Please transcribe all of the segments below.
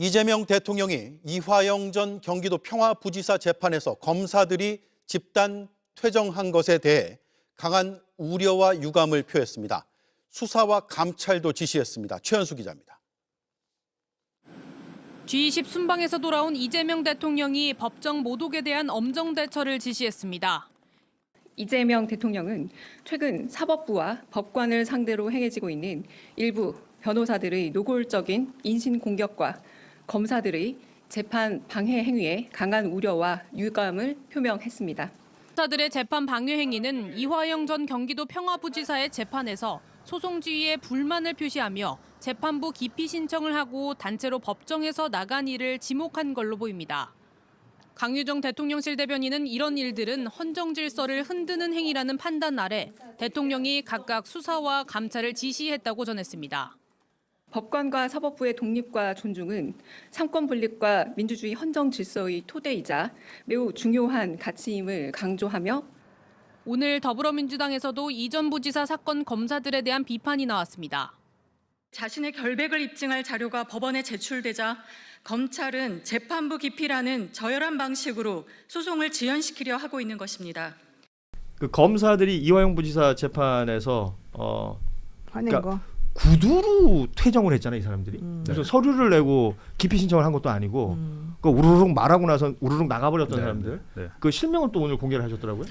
이재명 대통령이 이화영 전 경기도 평화부지사 재판에서 검사들이 집단 퇴정한 것에 대해 강한 우려와 유감을 표했습니다. 수사와 감찰도 지시했습니다. 최현수 기자입니다. G20 순방에서 돌아온 이재명 대통령이 법정 모독에 대한 엄정 대처를 지시했습니다. 이재명 대통령은 최근 사법부와 법관을 상대로 행해지고 있는 일부 변호사들의 노골적인 인신 공격과 검사들의 재판 방해 행위에 강한 우려와 유감을 표명했습니다. 검사들의 재판 방해 행위는 이화영 전 경기도 평화부지사의 재판에서 소송 지휘에 불만을 표시하며 재판부 기피 신청을 하고 단체로 법정에서 나간 일을 지목한 걸로 보입니다. 강유정 대통령실 대변인은 이런 일들은 헌정 질서를 흔드는 행위라는 판단 아래 대통령이 각각 수사와 감찰을 지시했다고 전했습니다. 법관과 사법부의 독립과 존중은 삼권 분립과 민주주의 헌정 질서의 토대이자 매우 중요한 가치임을 강조하며 오늘 더불어민주당에서도 이전 부지사 사건 검사들에 대한 비판이 나왔습니다. 자신의 결백을 입증할 자료가 법원에 제출되자 검찰은 재판부 기피라는 저열한 방식으로 소송을 지연시키려 하고 있는 것입니다. 그 검사들이 이화영 부지사 재판에서 어 화낸 그러니까 거. 구두로 퇴정을 했잖아요, 이 사람들이. 음. 그래서 서류를 내고 기피 신청을 한 것도 아니고 음. 그 우르륵 말하고 나서 우르륵 나가버렸던 네, 사람들. 네. 그 실명을 또 오늘 공개를 하셨더라고요.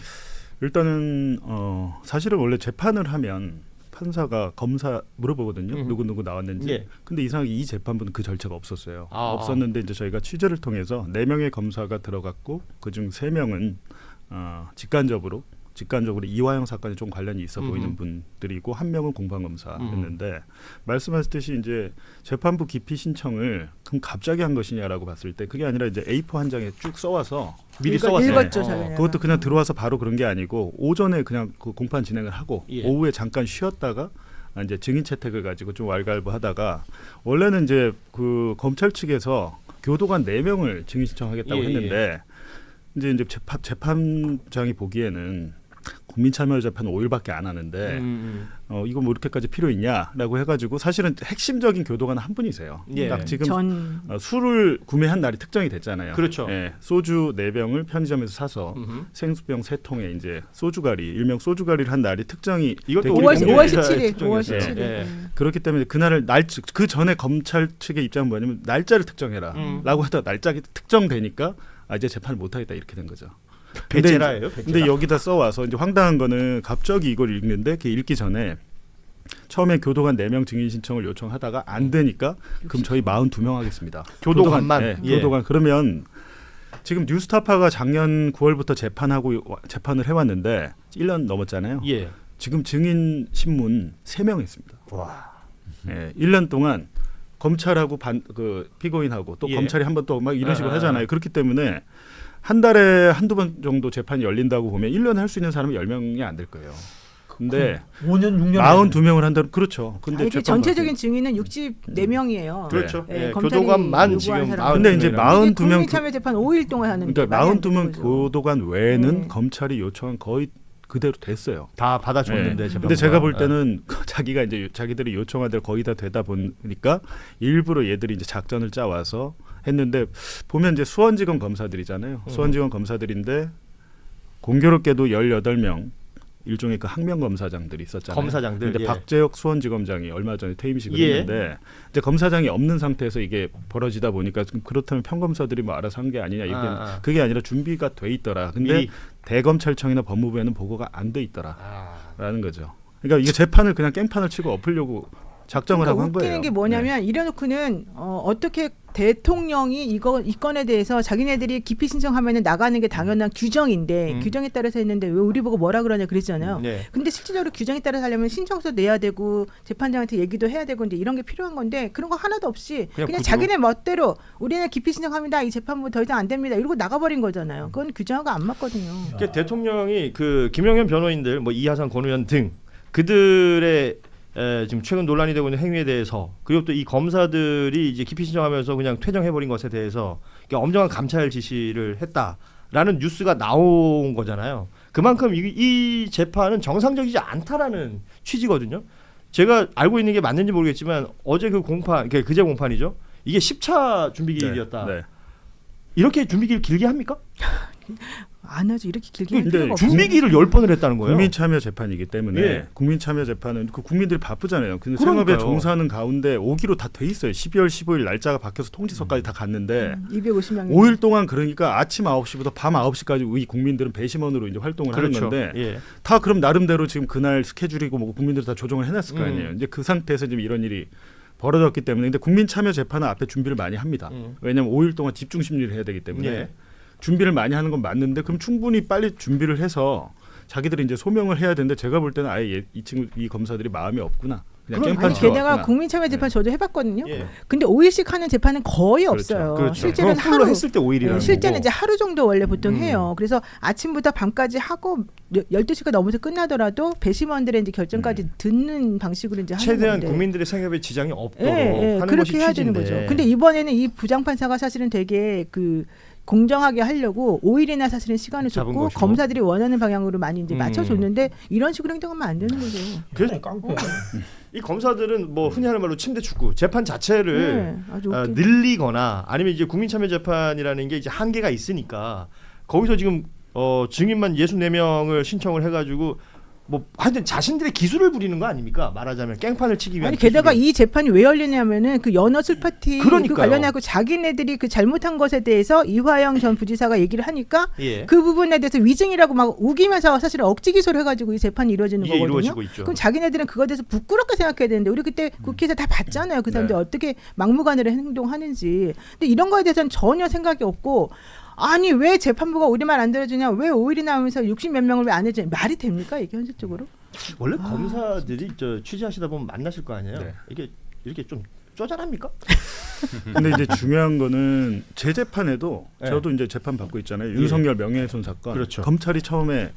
일단은 어 사실은 원래 재판을 하면 판사가 검사 물어보거든요. 음. 누구 누구 나왔는지. 예. 근데 이상하게 이 재판부는 그 절차가 없었어요. 아. 없었는데 이제 저희가 취재를 통해서 네 명의 검사가 들어갔고 그중 세 명은 어 직간접으로 직간접으로 이화영 사건에 좀 관련이 있어 보이는 음흠. 분들이고 한 명은 공판 검사였는데 말씀하셨듯이 이제 재판부 기피 신청을 그럼 갑자기 한 것이냐라고 봤을 때 그게 아니라 이제 A4 한 장에 쭉 써와서 미리 읽었- 써왔어요. 읽었죠, 어. 그것도 그냥 들어와서 바로 그런 게 아니고 오전에 그냥 그 공판 진행을 하고 예. 오후에 잠깐 쉬었다가 아, 이제 증인 채택을 가지고 좀 왈가왈부하다가 원래는 이제 그 검찰 측에서 교도관 네 명을 증인 신청하겠다고 예, 했는데 이제 이제 재판 재판장이 보기에는 국민참여 재판 5일밖에 안 하는데 음, 어 이거 뭐 이렇게까지 필요 있냐라고 해가지고 사실은 핵심적인 교도관 한 분이세요. 예. 딱 지금 전 어, 술을 구매한 날이 특정이 됐잖아요. 그렇죠. 예, 소주 네 병을 편의점에서 사서 음. 음흠. 생수병 세 통에 이제 소주가리 일명 소주가리를 한 날이 특정이 이것도 됐기 우리 5월, 때문에 5월 공개회사의 17일, 5월 특정이었어요. 17일. 예. 음. 그렇기 때문에 그날을 날그 전에 검찰 측의 입장은 뭐냐면 날짜를 특정해라라고 음. 하다 날짜가 특정되니까 아 이제 재판을 못 하겠다 이렇게 된 거죠. 근데 배째라예요. 배째라. 근데 여기다 써 와서 이제 황당한 거는 갑자기 이걸 읽는데 그 읽기 전에 처음에 교도관 네 명 증인 신청을 요청하다가 안 되니까 그럼 저희 42명 하겠습니다. 교도관만? 네, 예. 교도관 그러면 지금 뉴스타파가 작년 9월부터 재판하고 와- 재판을 해 왔는데 1년 넘었잖아요. 예. 지금 증인 신문 3명 했습니다. 와. 예, 1년 동안 검찰하고 반, 그 피고인하고 또 예. 검찰이 한 번 또 막 이런 식으로 아, 아, 하잖아요. 그렇기 때문에 한 달에 한두 번 정도 재판이 열린다고 보면 1년에 할 수 있는 사람이 10명이 안 될 거예요. 근데 5년 6년 42명을 한다고 그렇죠. 근데 아니, 그 전체적인 증인은 64명이에요. 그렇죠. 네, 예, 검찰이 교도관만 지금. 근데 이제 42 42명 그 국민참여 재판 5일 동안 하는 게 그러니까 말이 안 되는 42명 거죠. 교도관 외에는 네. 검찰이 요청한 거의 그대로 됐어요. 다 받아줬는데 네. 근데 제가 볼 예. 때는 자기가 이제 요- 자기들이 요청한 대로 거의 다 되다 보니까 일부러 얘들이 이제 작전을 짜와서 했는데 보면 이제 수원지검 검사들이잖아요. 음. 수원지검 검사들인데 공교롭게도 18명 일종의 그 학명 검사장들이 있었잖아요. 검사장들, 근데 예. 박재혁 수원지검장이 얼마 전에 퇴임식을 예. 했는데 이제 검사장이 없는 상태에서 이게 벌어지다 보니까 좀 그렇다면 평검사들이 뭐 알아서 한 게 아니냐 이게 아, 아. 그게 아니라 준비가 돼 있더라. 근데 미리. 대검찰청이나 법무부에는 보고가 안 돼 있더라. 아. 라는 거죠. 그러니까 이게 재판을 그냥 깽판을 치고 엎으려고 작정을 그러니까 하고 한 거예요. 웃기는 게 뭐냐면 이래놓고는 어, 어떻게 대통령이 이거 이 건에 대해서 자기네들이 기피 신청하면은 나가는 게 당연한 규정인데 음. 규정에 따라서 했는데 왜 우리 보고 뭐라 그러냐 그랬잖아요. 네. 근데 실질적으로 규정에 따라서 하려면 신청서 내야 되고 재판장한테 얘기도 해야 되고 이제 이런 게 필요한 건데 그런 거 하나도 없이 그냥 그냥? 자기네 멋대로 우리는 기피 신청합니다. 이 재판부 더 이상 안 됩니다. 이러고 나가버린 거잖아요. 그건 규정하고 안 맞거든요. 그러니까 대통령이 그 김영현 변호인들 뭐 이하상 권 의원 등 그들의 에, 지금 최근 논란이 되고 있는 행위에 대해서 그리고 또 이 검사들이 이제 기피 신청하면서 그냥 퇴정해버린 것에 대해서 엄정한 감찰 지시를 했다라는 뉴스가 나온 거잖아요. 그만큼 이, 이 재판은 정상적이지 않다라는 취지거든요. 제가 알고 있는 게 맞는지 모르겠지만 어제 그 공판, 그러니까 그제 공판이죠. 이게 10차 준비기일이었다. 네. 이렇게 준비기일 길게 합니까? 안 하죠. 이렇게 길게 할 근데 필요가 없어요. 준비기일을 10번을 했다는 거예요. 국민 참여 재판이기 때문에 예. 국민 참여 재판은 그 국민들이 바쁘잖아요. 근데 그러니까요. 생업에 종사하는 가운데 오기로 다 돼 있어요. 12월 15일 날짜가 바뀌어서 통지서까지 다 갔는데 음, 250명. 5일 동안 그러니까 아침 9시부터 밤 9시까지 우리 국민들은 배심원으로 이제 활동을 그렇죠. 하는 건데 예. 다 그럼 나름대로 지금 그날 스케줄이고 뭐 국민들이 다 조정을 해놨을 거 음. 아니에요. 이제 그 상태에서 지금 이런 일이 벌어졌기 때문에 근데 국민 참여 재판은 앞에 준비를 많이 합니다. 음. 왜냐하면 5일 동안 집중 심리를 해야 되기 때문에 예. 준비를 많이 하는 건 맞는데 그럼 충분히 빨리 준비를 해서 자기들이 이제 소명을 해야 되는데 제가 볼 때는 아예 얘- 이 친구 이 검사들이 마음이 없구나. 그냥 그럼- 아니 게다가. 국민참여재판 저도 해봤거든요. 예. 근데 5일씩 하는 재판은 거의 그렇죠. 없어요. 그렇죠. 풀로 하루 했을 때 5일이라는 예, 실제는. 이제 하루 정도 원래 보통 음. 해요. 그래서 아침부터 밤까지 하고 12시가 넘어서 끝나더라도 배심원들의 이제 결정까지 음. 듣는 방식으로 이제 하는 최대한 건데. 국민들의 생업에 지장이 예, 없도록 예, 하는 그렇게 해야 되는. 거죠. 근데 이번에는 이 부장판사가 사실은 되게 그 공정하게 하려고 5일이나 사실은 시간을 줬고 것이고. 검사들이 원하는 방향으로 많이 이제 음. 맞춰줬는데 이런 식으로 행동하면 안 되는 거죠. 그래서 이 검사들은 뭐 흔히 하는 말로 침대 축구 재판 자체를 네, 아주 어. 늘리거나 아니면 이제 국민참여재판이라는 게 이제 한계가 있으니까 거기서 지금 어, 증인만 64명을 신청을 해가지고 뭐 하여튼 자신들의 기술을 부리는 거 아닙니까? 말하자면 깽판을 치기 위한 아니 게다가 기술을. 이 재판이 왜 열리냐면은 그 연어 술 파티 그 그러니까요. 관련하고 자기네들이 그 잘못한 것에 대해서 이화영 전 부지사가 얘기를 하니까 예. 그 부분에 대해서 위증이라고 막 우기면서 사실 억지 기소를 해가지고 이 재판이 이루어지는 이게 거거든요. 이루어지고 있죠. 그럼 자기네들은 그거에 대해서 부끄럽게 생각해야 되는데 우리 그때 국회에서 다 봤잖아요. 그 사람들 이 네. 어떻게 막무가내로 행동하는지. 근데 이런 거에 대해서는 전혀 생각이 없고 아니 왜 재판부가 우리말 안 들어주냐 왜 5일이나 하면서 60 몇 명을 왜 안 해주냐 말이 됩니까 이게 현실적으로? 원래 아, 검사들이 저 취재하시다 보면 만나실 거 아니에요. 네. 이게 이렇게 좀 쪼잔합니까? 근데 이제 중요한 거는 제 재판에도 네. 저도 이제 재판 받고 있잖아요. 윤석열 명예훼손 사건. 그렇죠. 검찰이 처음에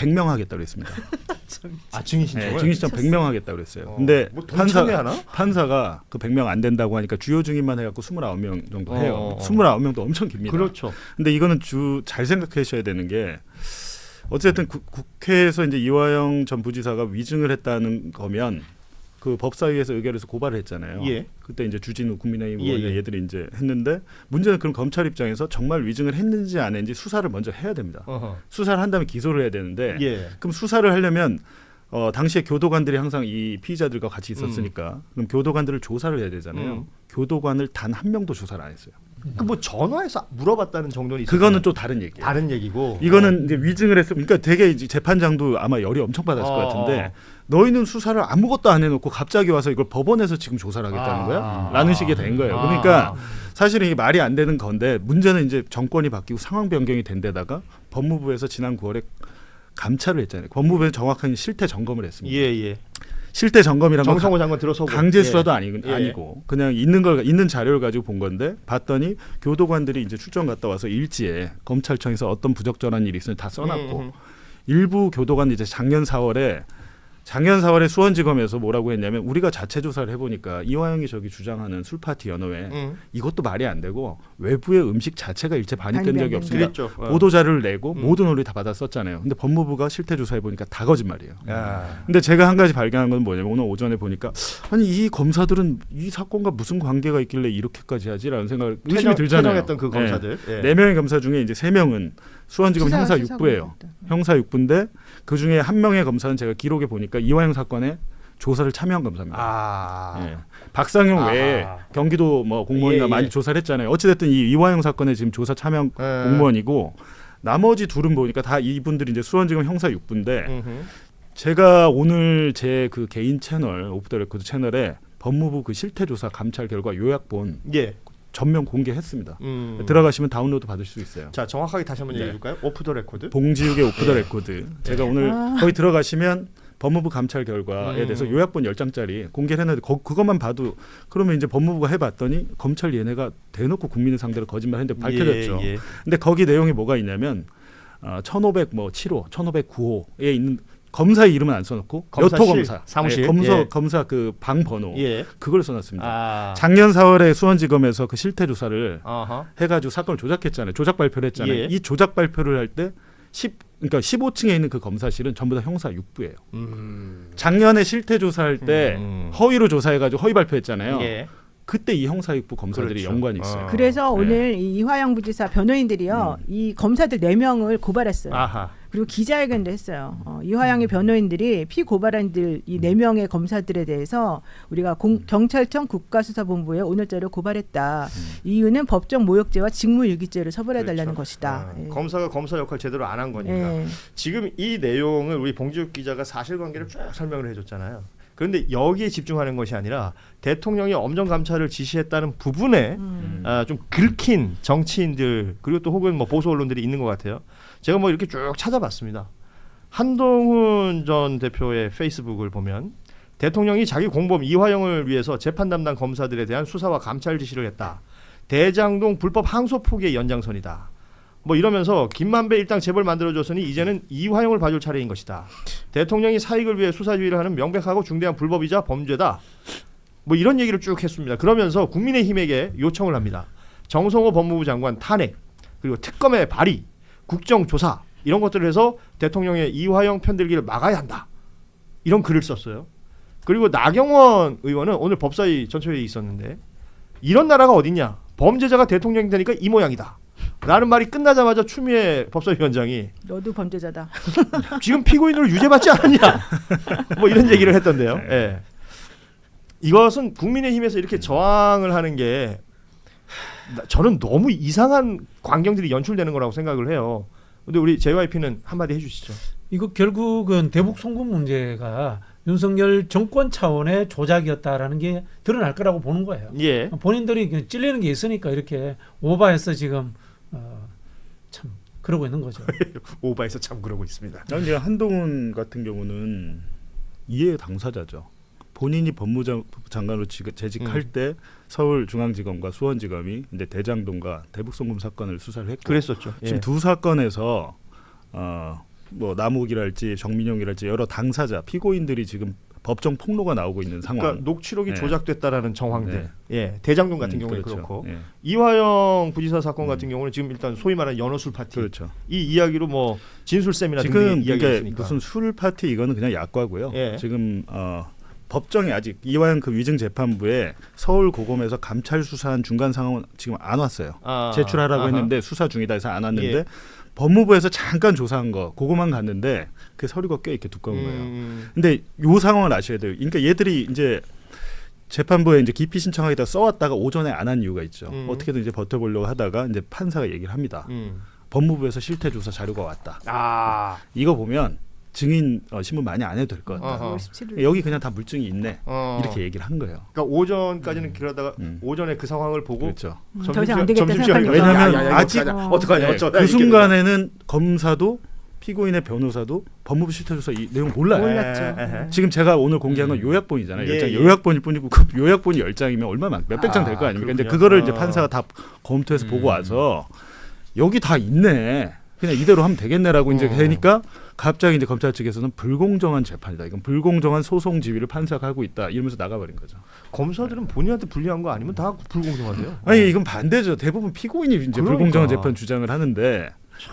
100명 하겠다 그랬습니다. 아 증인 신청을. 네, 증인 신청 100명 하겠다 그랬어요. 어, 근데 뭐 판사 동참회 하나? 판사가 그 100명 안 된다고 하니까 주요 증인만 해갖고 29명 정도 해요. 어, 어, 어. 29명도 엄청 깁니다. 그렇죠. 근데 이거는 주 잘 생각하셔야 되는 게 어쨌든 구- 국회에서 이제 이화영 전 부지사가 위증을 했다는 거면 그 법사위에서 의결해서 고발을 했잖아요. 예. 그때 이제 주진우 국민의힘 예, 의원 예. 얘들이 이제 했는데 문제는 그럼 검찰 입장에서 정말 위증을 했는지 안 했는지 수사를 먼저 해야 됩니다. 어허. 수사를 한 다음에 기소를 해야 되는데 예. 그럼 수사를 하려면 어, 당시에 교도관들이 항상 이 피의자들과 같이 있었으니까 음. 그럼 교도관들을 조사를 해야 되잖아요. 음. 교도관을 단 한 명도 조사를 안 했어요. 그 뭐 전화해서 물어봤다는 정도는. 그거는 또 다른 얘기예요. 다른 얘기고. 이거는 이제 위증을 했으 그러니까 되게 이제 재판장도 아마 열이 엄청 받았을 어. 것 같은데 너희는 수사를 아무것도 안 해놓고 갑자기 와서 이걸 법원에서 지금 조사를 하겠다는 아. 거야? 라는 식이 된 거예요. 아. 그러니까 사실은 이게 말이 안 되는 건데 문제는 이제 정권이 바뀌고 상황 변경이 된 데다가 법무부에서 지난 9월에 감찰을 했잖아요. 법무부에서 정확한 실태 점검을 했습니다. 예 예. 실태 점검이란 건 정성호 장관 들어서고 강제 수사도 예. 아니, 예. 아니고 그냥 있는 걸 있는 자료를 가지고 본 건데 봤더니 교도관들이 이제 출정 갔다 와서 일지에 검찰청에서 어떤 부적절한 일이 있으면 다 써놨고 음, 음. 일부 교도관 이제 작년 4월에 작년 4월에 수원지검에서 뭐라고 했냐면 우리가 자체 조사를 해보니까 이화영이 저기 주장하는 술 파티 연어회 음. 이것도 말이 안 되고 외부의 음식 자체가 일체 반입된 적이. 없습니다. 그랬죠. 어. 보도 자료를 내고 음. 모든 언론이 다 받아 썼잖아요. 근데 법무부가 실태 조사해 보니까 다 거짓말이에요. 야. 근데 제가 한 가지 발견한 건 뭐냐면 오늘 오전에 보니까 아니 이 검사들은 이 사건과 무슨 관계가 있길래 이렇게까지 하지라는 생각을 의심이 퇴정- 들잖아요. 퇴정했던 그 검사들. 예. 네. 네 명의 검사 중에 이제 세 명은 수원지검 형사 수사관 6부예요. 같다. 형사 6부인데 그 중에 한 명의 검사는 제가 기록에 보니까 이화영 사건에 조사를 참여한 검사입니다. 아. 예. 박상용 아하. 외에 경기도 뭐 공무원이나 예, 예. 많이 조사를 했잖아요. 어찌됐든 이 이화영 사건에 지금 조사 참여한 예. 공무원이고 나머지 둘은 보니까 다 이분들이 이제 수원지검 형사 6부인데 음흠. 제가 오늘 제 그 개인 채널 오프 더 레코드 채널에 법무부 그 실태조사 감찰 결과 요약본 예. 전면 공개했습니다. 음. 들어가시면 다운로드 받을 수 있어요. 자 정확하게 다시 한번 네. 얘기해 줄까요? 오프 더 레코드. 봉지욱의 오프 더 예. 레코드. 제가 오늘 거기 들어가시면 법무부 감찰 결과에 음. 대해서 요약본 10장짜리 공개를 했는데 거, 그것만 봐도 그러면 이제 법무부가 해봤더니 검찰 얘네가 대놓고 국민을 상대로 거짓말 했는데 밝혀졌죠. 예, 예. 근데 거기 내용이 뭐가 있냐면 어, 1500뭐 7호, 1509호에 있는 검사 이름은 안 써놓고 검사실, 여토 검사, 사무실? 예, 검사 예. 검사 그 방 번호 예. 그걸 써놨습니다. 아. 작년 4월에 수원지검에서 그 실태 조사를 아하. 해가지고 사건을 조작했잖아요. 조작 발표를 했잖아요. 예. 이 조작 발표를 할 때 10, 그러니까 15층에 있는 그 검사실은 전부 다 형사 6부예요. 음. 작년에 실태 조사할 때 음. 허위로 조사해가지고 허위 발표했잖아요. 예. 그때 이 형사육부 검사들이 그렇죠. 연관이 있어요. 어. 그래서 네. 오늘 이 이화영 부지사 변호인들이요 이 검사들 네 명을 고발했어요. 아하. 그리고 기자회견도 했어요. 어, 이화영의 변호인들이 피고발한들 이 네 명의 검사들에 대해서 우리가 공, 경찰청 국가수사본부에 오늘자료 고발했다. 이유는 법정 모욕죄와 직무유기죄를 처벌해달라는 그렇죠. 것이다. 아, 예. 검사가 검사 역할 제대로 안 한 거니까. 예. 지금 이 내용을 우리 봉지욱 기자가 사실관계를 쭉 설명을 해줬잖아요. 그런데 여기에 집중하는 것이 아니라 대통령이 엄정 감찰을 지시했다는 부분에 음. 아, 좀 긁힌 정치인들 그리고 또 혹은 뭐 보수 언론들이 있는 것 같아요. 제가 뭐 이렇게 쭉 찾아봤습니다. 한동훈 전 대표의 페이스북을 보면 대통령이 자기 공범 이화영을 위해서 재판 담당 검사들에 대한 수사와 감찰 지시를 했다. 대장동 불법 항소 포기의 연장선이다. 뭐 이러면서 김만배 일당 재벌 만들어줬으니 이제는 이화영을 봐줄 차례인 것이다. 대통령이 사익을 위해 수사주의를 하는 명백하고 중대한 불법이자 범죄다. 뭐 이런 얘기를 쭉 했습니다. 그러면서 국민의힘에게 요청을 합니다. 정성호 법무부 장관 탄핵 그리고 특검의 발의, 국정조사 이런 것들을 해서 대통령의 이화영 편들기를 막아야 한다. 이런 글을 썼어요. 그리고 나경원 의원은 오늘 법사위 전체회의 있었는데 이런 나라가 어딨냐? 범죄자가 대통령이 되니까 이 모양이다. 라는 말이 끝나자마자 추미애 법사위원장이 너도 범죄자다. 지금 피고인으로 유죄받지 않았냐? 뭐 이런 얘기를 했던데요. 네. 예. 이것은 국민의힘에서 이렇게 저항을 하는 게 나- 저는 너무 이상한 광경들이 연출되는 거라고 생각을 해요. 근데 우리 JYP는 한마디 해주시죠. 이거 결국은 대북 송금 문제가 윤석열 정권 차원의 조작이었다라는 게 드러날 거라고 보는 거예요. 예. 본인들이 그 찔리는 게 있으니까 이렇게 오바해서 지금 어, 참 그러고 있는 거죠. 오바에서 참 그러고 있습니다. 아니, 이제 한동훈 같은 경우는 이해 당사자죠. 본인이 법무장관으로 지- 재직할 음. 때 서울중앙지검과 수원지검이 이제 대장동과 대북송금 사건을 수사를 했고 그랬었죠. 예. 지금 두 사건에서 어, 뭐 남욱이랄지 정민용이랄지 여러 당사자 피고인들이 지금 법정 폭로가 나오고 있는 상황. 그러니까 녹취록이 네. 조작됐다라는 정황들. 네. 예. 대장동 같은 음, 경우는 그렇죠. 그렇고 예, 이화영 부지사 사건 같은 경우는 지금 일단 소위 말하는 연어술 파티 그렇죠. 이 이야기로 뭐 진술 세미나 등등 지금 이야기가 이게 있으니까. 무슨 술 파티 이거는 그냥 약과고요. 예. 지금 어, 법정에 아직 이화영 그 위증 재판부에 서울 고검에서 감찰 수사한 중간 상황은 지금 안 왔어요. 아, 제출하라고 아하. 했는데 수사 중이다 해서 안 왔는데 예. 법무부에서 잠깐 조사한 거 그거만 갔는데 그 서류가 꽤 이렇게 두꺼운 거예요. 음, 근데 요 상황을 아셔야 돼요. 그러니까 얘들이 이제 재판부에 이제 기피 신청하기다 써왔다가 오전에 안 한 이유가 있죠. 음. 어떻게든 이제 버텨보려고 하다가 이제 판사가 얘기를 합니다. 음. 법무부에서 실태 조사 자료가 왔다. 아. 이거 보면 증인 어, 신문 많이 안 해도 될 것 같다. 어허. 5월 17일. 여기 그냥 다 물증이 있네. 어. 이렇게 얘기를 한 거예요. 그러니까 오전까지는 그러다가 음. 오전에 그 상황을 보고 그렇죠. 음, 더 이상 안 되겠다 점심시간에 생각하니까. 왜냐면 야, 야, 야, 아직- 어떡하냐, 어떡하냐 네, 어쩌다 그 이렇게 순간에는 검사도 피고인의 변호사도 법무부 실태 조사 이 내용 몰라요. 몰랐죠. 에, 에, 에. 지금 제가 오늘 공개한 건 요약본이잖아요. 예, 열 장, 예. 요약본일 뿐이고 그 요약본이 열 장이면 얼마만 몇백 장 될 거 아, 아닙니까? 근데 그렇군요. 그거를 이제 어. 판사가 다 검토해서 보고 음. 와서 여기 다 있네. 그냥 이대로 하면 되겠네라고 이제 어. 되니까 갑자기 이제 검찰 측에서는 불공정한 재판이다. 이건 불공정한 소송 지휘를 판사가 하고 있다. 이러면서 나가버린 거죠. 검사들은 본인한테 불리한 거 아니면 다 불공정한데요. 아니 이건 반대죠. 대부분 피고인이 이제 그러니까. 불공정한 재판 주장을 하는데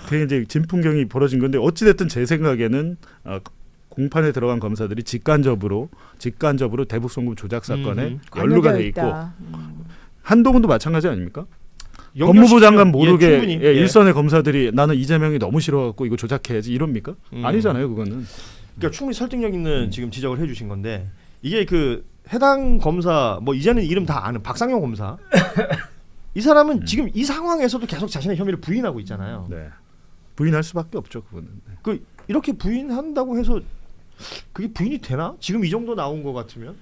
그게 이제 진풍경이 벌어진 건데 어찌 됐든 제 생각에는 어, 공판에 들어간 검사들이 직간접으로 직간접으로 대북 송금 조작 사건에 음흠. 연루가 관여되어 돼 있고 있다. 음. 한동훈도 마찬가지 아닙니까? 법무부 장관 예, 모르게. 예, 예. 일선의 검사들이 나는 이재명이 너무 싫어갖고 이거 조작해야지 이럽니까? 음. 아니잖아요, 그거는. 그러니까 충분히 설득력 있는 음. 지금 지적을 해주신 건데 이게 그 해당 검사 뭐 이제는 이름 다 아는 박상영 검사 이 사람은 지금 이 상황에서도 계속 자신의 혐의를 부인하고 있잖아요. 네. 부인할 수밖에 없죠, 그거는. 네. 그 이렇게 부인한다고 해서 그게 부인이 되나? 지금 이 정도 나온 것 같으면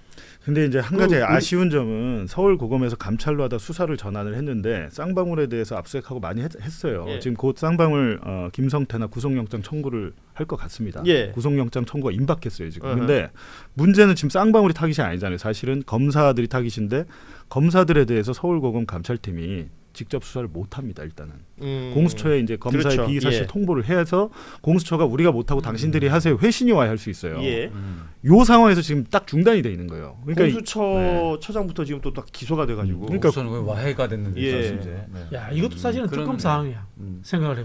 근데 이제 한그 가지 아쉬운 점은 서울 고검에서 감찰로 하다 수사를 전환을 했는데 쌍방울에 대해서 압수수색하고 많이 했, 어요 예. 지금 곧 쌍방울 어, 김성태나 구속영장 청구를 할 것 같습니다. 예. 구속영장 청구가 임박했어요 지금. 어허. 근데 문제는 지금 쌍방울이 타깃이 아니잖아요. 사실은 검사들이 타깃인데 검사들에 대해서 서울 고검 감찰팀이 직접 수사를 못 합니다. 일단은 음. 공수처에 이제 검사의 그렇죠. 비사실 예. 통보를 해서 공수처가 우리가 못 하고 당신들이 하세요 회신이 와야 할 수 있어요. 예. 요 상황에서 지금 딱 중단이 돼 있는 거예요. 그러니까 이- 공수처 네. 처장부터 지금 또 딱 기소가 돼가지고 그러니까 우선은 왜 와해가 됐는지 예. 사실 이제. 네. 야 이것도 사실은 그런- 특검 사항이야. 음. 생각을 해.